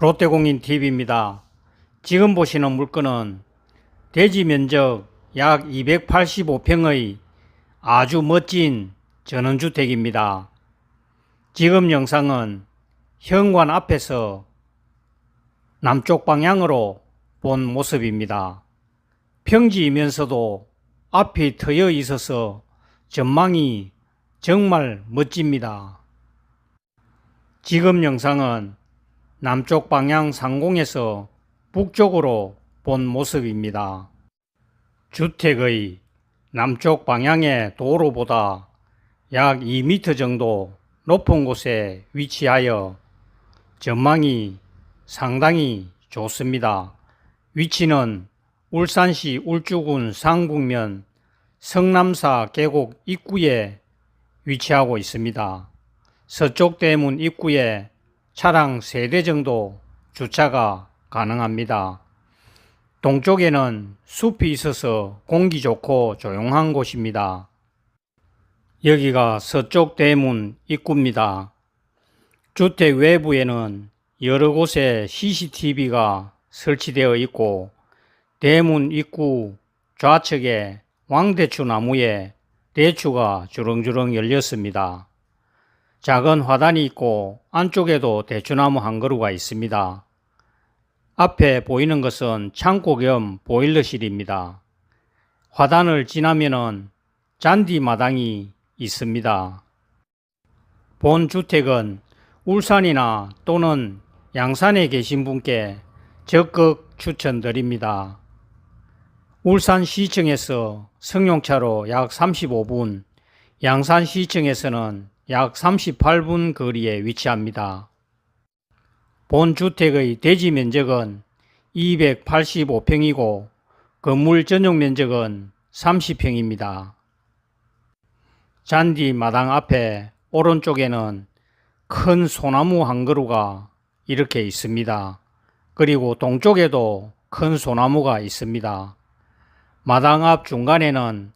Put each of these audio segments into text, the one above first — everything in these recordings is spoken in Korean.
롯데공인 TV입니다. 지금 보시는 물건은 대지 면적 약 285평의 아주 멋진 전원주택입니다. 지금 영상은 현관 앞에서 남쪽 방향으로 본 모습입니다. 평지이면서도 앞이 트여 있어서 전망이 정말 멋집니다. 지금 영상은 남쪽 방향 상공에서 북쪽으로 본 모습입니다. 주택의 남쪽 방향의 도로보다 약 2m 정도 높은 곳에 위치하여 전망이 상당히 좋습니다. 위치는 울산시 울주군 상북면 성남사 계곡 입구에 위치하고 있습니다. 서쪽 대문 입구에 차량 3대 정도 주차가 가능합니다. 동쪽에는 숲이 있어서 공기 좋고 조용한 곳입니다. 여기가 서쪽 대문 입구입니다. 주택 외부에는 여러 곳에 CCTV가 설치되어 있고 대문 입구 좌측에 왕대추 나무에 대추가 주렁주렁 열렸습니다. 작은 화단이 있고 안쪽에도 대추나무 한 그루가 있습니다. 앞에 보이는 것은 창고 겸 보일러실입니다. 화단을 지나면은 잔디 마당이 있습니다. 본 주택은 울산이나 또는 양산에 계신 분께 적극 추천드립니다. 울산시청에서 승용차로 약 35분, 양산시청에서는 약 38분 거리에 위치합니다. 본 주택의 대지 면적은 285평이고 건물 전용 면적은 30평입니다. 잔디 마당 앞에 오른쪽에는 큰 소나무 한 그루가 이렇게 있습니다. 그리고 동쪽에도 큰 소나무가 있습니다. 마당 앞 중간에는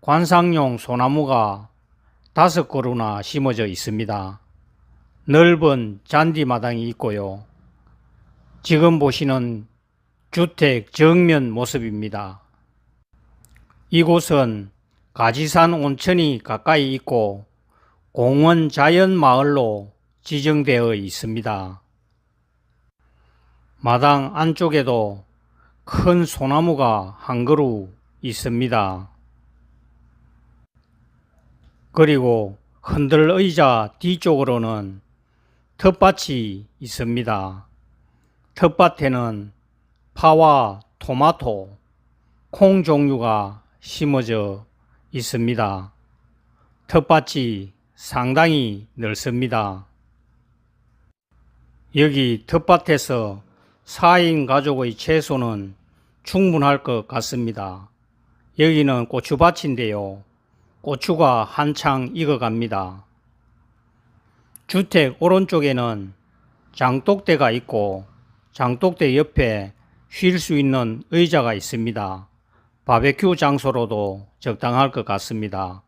관상용 소나무가 다섯 그루나 심어져 있습니다. 넓은 잔디 마당이 있고요. 지금 보시는 주택 정면 모습입니다. 이곳은 가지산 온천이 가까이 있고 공원 자연 마을로 지정되어 있습니다. 마당 안쪽에도 큰 소나무가 한 그루 있습니다. 그리고 흔들 의자 뒤쪽으로는 텃밭이 있습니다. 텃밭에는 파와 토마토, 콩 종류가 심어져 있습니다. 텃밭이 상당히 넓습니다. 여기 텃밭에서 4인 가족의 채소는 충분할 것 같습니다. 여기는 고추밭인데요. 고추가 한창 익어갑니다. 주택 오른쪽에는 장독대가 있고 장독대 옆에 쉴 수 있는 의자가 있습니다. 바베큐 장소로도 적당할 것 같습니다.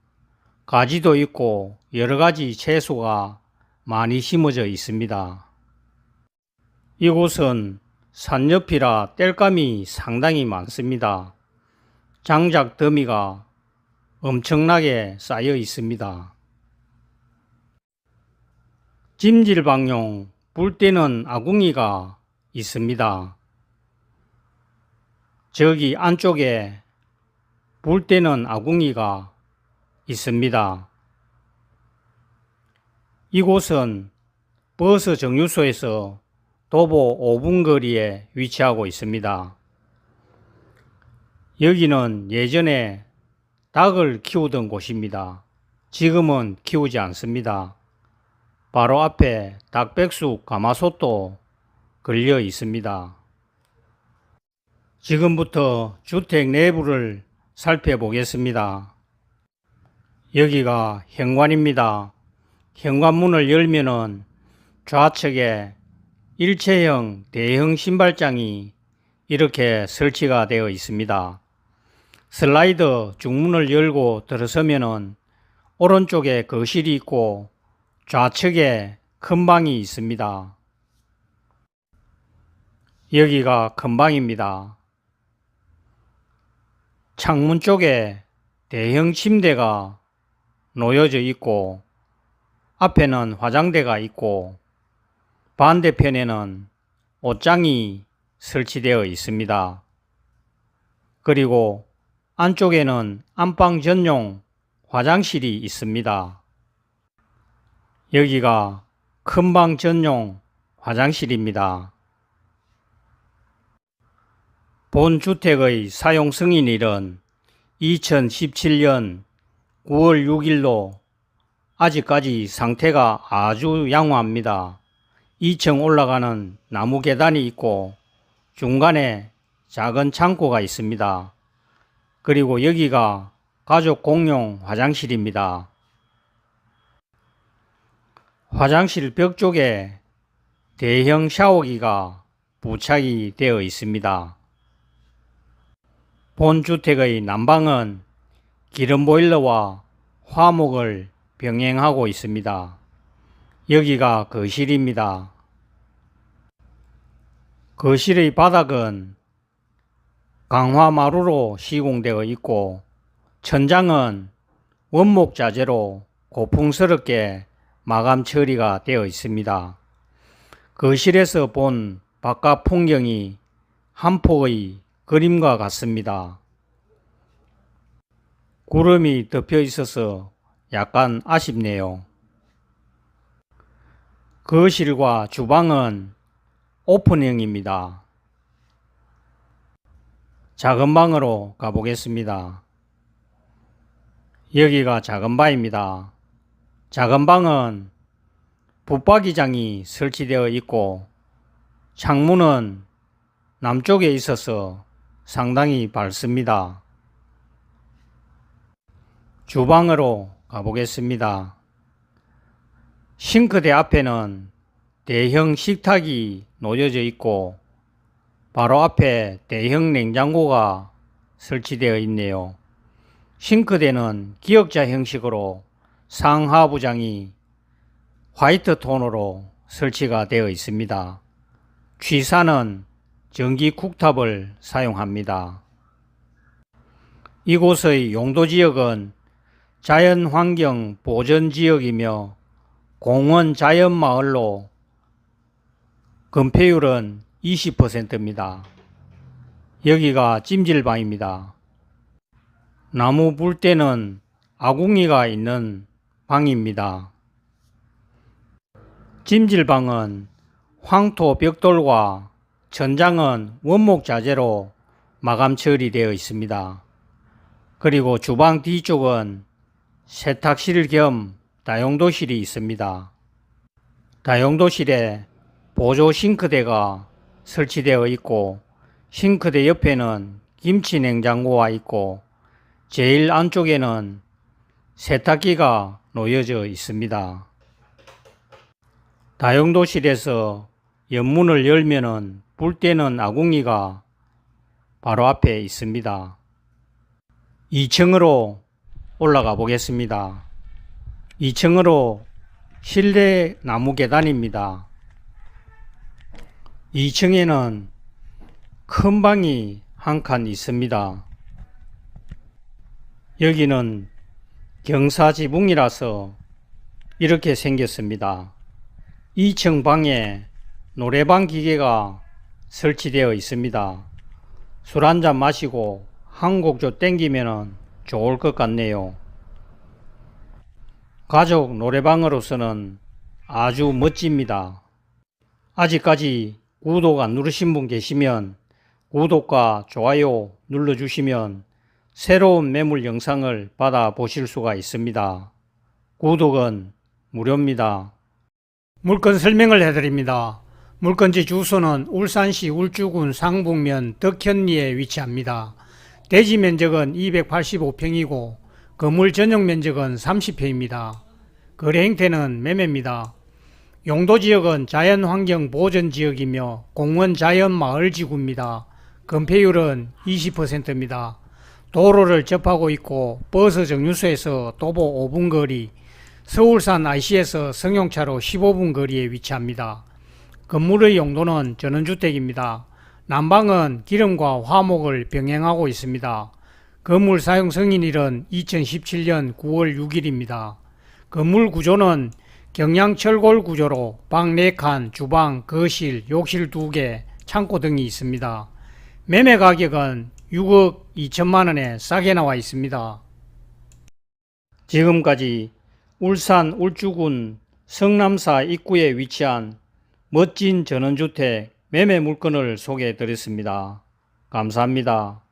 가지도 있고 여러 가지 채소가 많이 심어져 있습니다. 이곳은 산 옆이라 땔감이 상당히 많습니다. 장작 더미가 엄청나게 쌓여 있습니다. 찜질방용 불 때는 아궁이가 있습니다. 저기 안쪽에 불 때는 아궁이가 있습니다. 이곳은 버스 정류소에서 도보 5분 거리에 위치하고 있습니다. 여기는 예전에 닭을 키우던 곳입니다. 지금은 키우지 않습니다. 바로 앞에 닭백숙 가마솥도 걸려 있습니다. 지금부터 주택 내부를 살펴보겠습니다. 여기가 현관입니다. 현관문을 열면은 좌측에 일체형 대형 신발장이 이렇게 설치가 되어 있습니다. 슬라이더 중문을 열고 들어서면은 오른쪽에 거실이 있고 좌측에 큰 방이 있습니다. 여기가 큰 방입니다. 창문 쪽에 대형 침대가 놓여져 있고 앞에는 화장대가 있고 반대편에는 옷장이 설치되어 있습니다. 그리고 안쪽에는 안방 전용 화장실이 있습니다. 여기가 큰 방 전용 화장실입니다. 본 주택의 사용 승인일은 2017년 9월 6일로 아직까지 상태가 아주 양호합니다. 2층 올라가는 나무 계단이 있고 중간에 작은 창고가 있습니다. 그리고 여기가 가족 공용 화장실입니다. 화장실 벽 쪽에 대형 샤워기가 부착이 되어 있습니다. 본 주택의 난방은 기름 보일러와 화목을 병행하고 있습니다. 여기가 거실입니다. 거실의 바닥은 강화마루로 시공되어 있고 천장은 원목 자재로 고풍스럽게 마감 처리가 되어 있습니다. 거실에서 본 바깥 풍경이 한 폭의 그림과 같습니다. 구름이 덮여 있어서 약간 아쉽네요. 거실과 주방은 오픈형입니다. 작은 방으로 가보겠습니다. 여기가 작은 방입니다. 작은 방은 붙박이장이 설치되어 있고 창문은 남쪽에 있어서 상당히 밝습니다. 주방으로 가보겠습니다. 싱크대 앞에는 대형 식탁이 놓여져 있고 바로 앞에 대형 냉장고가 설치되어 있네요. 싱크대는 기역자 형식으로 상하부장이 화이트 톤으로 설치가 되어 있습니다. 취사는 전기 쿡탑을 사용합니다. 이곳의 용도 지역은 자연환경 보전 지역이며 공원 자연마을로 건폐율은 20%입니다. 여기가 찜질방입니다. 나무 불때는 아궁이가 있는 방입니다. 찜질방은 황토 벽돌과 천장은 원목 자재로 마감 처리되어 있습니다. 그리고 주방 뒤쪽은 세탁실 겸 다용도실이 있습니다. 다용도실에 보조 싱크대가 설치되어 있고 싱크대 옆에는 김치 냉장고가 있고 제일 안쪽에는 세탁기가 놓여져 있습니다. 다용도실에서 연문을 열면은 불 때는 아궁이가 바로 앞에 있습니다. 2층으로 올라가 보겠습니다. 2층으로 실내 나무 계단입니다. 2층에는 큰 방이 한 칸 있습니다. 여기는 경사지붕이라서 이렇게 생겼습니다. 2층 방에 노래방 기계가 설치되어 있습니다. 술 한잔 마시고 한 곡조 땡기면 좋을 것 같네요. 가족 노래방으로서는 아주 멋집니다. 아직까지 구독 안 누르신 분 계시면 구독과 좋아요 눌러주시면 새로운 매물 영상을 받아 보실 수가 있습니다. 구독은 무료입니다. 물건 설명을 해드립니다. 물건지 주소는 울산시 울주군 상북면 덕현리에 위치합니다. 대지 면적은 285평이고 건물 전용 면적은 30평입니다. 거래 행태는 매매입니다. 용도 지역은 자연환경 보전 지역이며 공원 자연마을지구입니다. 건폐율은 20%입니다. 도로를 접하고 있고 버스 정류소에서 도보 5분 거리, 서울산 IC에서 승용차로 15분 거리에 위치합니다. 건물의 용도는 전원주택입니다. 난방은 기름과 화목을 병행하고 있습니다. 건물 사용 승인일은 2017년 9월 6일입니다. 건물 구조는 경량철골 구조로 방 4칸, 주방, 거실, 욕실 2개, 창고 등이 있습니다. 매매 가격은 6억 2천만 원에 싸게 나와 있습니다. 지금까지 울산 울주군 성남사 입구에 위치한 멋진 전원주택 매매 물건을 소개해 드렸습니다. 감사합니다.